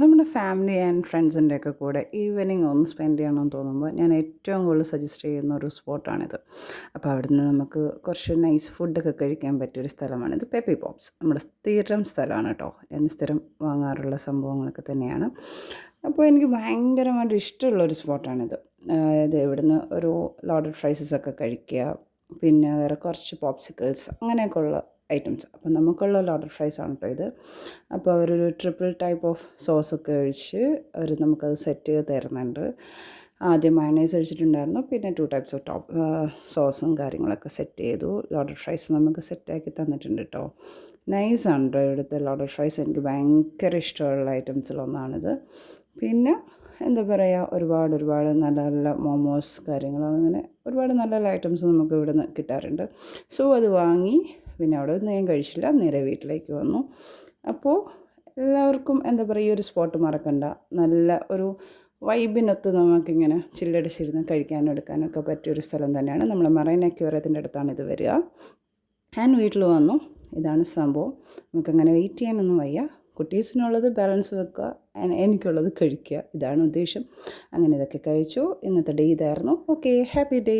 നമ്മുടെ family and ഫ്രണ്ട്സിന്റെ ഒക്കെ കൂടെ ഈവനിങ് ഒന്ന് സ്പെൻഡ് ചെയ്യണമെന്ന് തോന്നുമ്പോൾ ഞാൻ ഏറ്റവും കൂടുതൽ സജസ്റ്റ് ചെയ്യുന്ന ഒരു സ്പോട്ടാണിത് അപ്പോൾ അവിടുന്ന് നമുക്ക് കുറച്ച് നൈസ് ഫുഡൊക്കെ കഴിക്കാൻ പറ്റിയൊരു ഇത് പെപ്പി പോപ്സ് നമ്മുടെ സ്ഥിരം സ്ഥലമാണ് കേട്ടോ. ഞാൻ സ്ഥിരം വാങ്ങാറുള്ള സംഭവങ്ങളൊക്കെ തന്നെയാണ്. അപ്പോൾ എനിക്ക് ഭയങ്കരമായിട്ട് ഇഷ്ടമുള്ളൊരു സ്പോട്ടാണിത് ഇത് ഇവിടുന്ന് ഒരു ലോഡഡ് ഫ്രൈസസ് ഒക്കെ കഴിക്കുക. പിന്നെ വേറെ കുറച്ച് പോപ്സിക്കിൾസ് അങ്ങനെയൊക്കെ ഉള്ള ഐറ്റംസ് അപ്പോൾ നമുക്കുള്ള ലോഡർ ഫ്രൈസ് ആണ് കേട്ടോ ഇത്. അപ്പോൾ അവരൊരു ട്രിപ്പിൾ ടൈപ്പ് ഓഫ് സോസ് ഒക്കെ ഒഴിച്ച് അവർ നമുക്കത് സെറ്റ് ചെയ്ത് തരുന്നുണ്ട്. ആദ്യം മയണൈസ് ഒഴിച്ചിട്ടുണ്ടായിരുന്നു. പിന്നെ ടു ടൈപ്സ് ഓഫ് ടോപ്പ് സോസും കാര്യങ്ങളൊക്കെ സെറ്റ് ചെയ്തു. ലോഡർ ഫ്രൈസ് നമുക്ക് സെറ്റാക്കി തന്നിട്ടുണ്ട് കേട്ടോ ആണ് കേട്ടോ ഇവിടുത്തെ ലോഡർ ഫ്രൈസ് എനിക്ക് ഭയങ്കര ഇഷ്ടമുള്ള ഐറ്റംസിലൊന്നാണിത് പിന്നെ എന്താ പറയുക ഒരുപാട് ഒരുപാട് നല്ല നല്ല മോമോസ് കാര്യങ്ങൾ അങ്ങനെ ഒരുപാട് നല്ല നല്ല ഐറ്റംസ് നമുക്ക് ഇവിടെ നിന്ന് കിട്ടാറുണ്ട്. സോ അത് വാങ്ങി പിന്നെ അവിടെ നിന്ന് ഞാൻ കഴിച്ചില്ല. നേരെ വീട്ടിലേക്ക് വന്നു. അപ്പോൾ എല്ലാവർക്കും എന്താ പറയുക ഈ ഒരു സ്പോട്ട് മറക്കണ്ട. നല്ല ഒരു വൈബിനൊത്ത് നമുക്കിങ്ങനെ ചില്ലടിച്ചിരുന്ന് കഴിക്കാനും എടുക്കാനൊക്കെ പറ്റിയൊരു സ്ഥലം തന്നെയാണ്. നമ്മൾ മറൈൻ അക്യൂറത്തിന്റെ അടുത്താണ് ഇത് വരിക. ഞാൻ വീട്ടിൽ വന്നു. ഇതാണ് സംഭവം. നമുക്കങ്ങനെ വെയിറ്റ് ചെയ്യാനൊന്നും വയ്യ. കുട്ടീസിനുള്ളത് ബാലൻസ് വെക്കുക. എനിക്കുള്ളത് കഴിക്കുക. ഇതാണ് ഉദ്ദേശം. അങ്ങനെ ഇതൊക്കെ കഴിച്ചു. ഇന്നത്തെ ഡേ ഇതായിരുന്നു. Okay happy day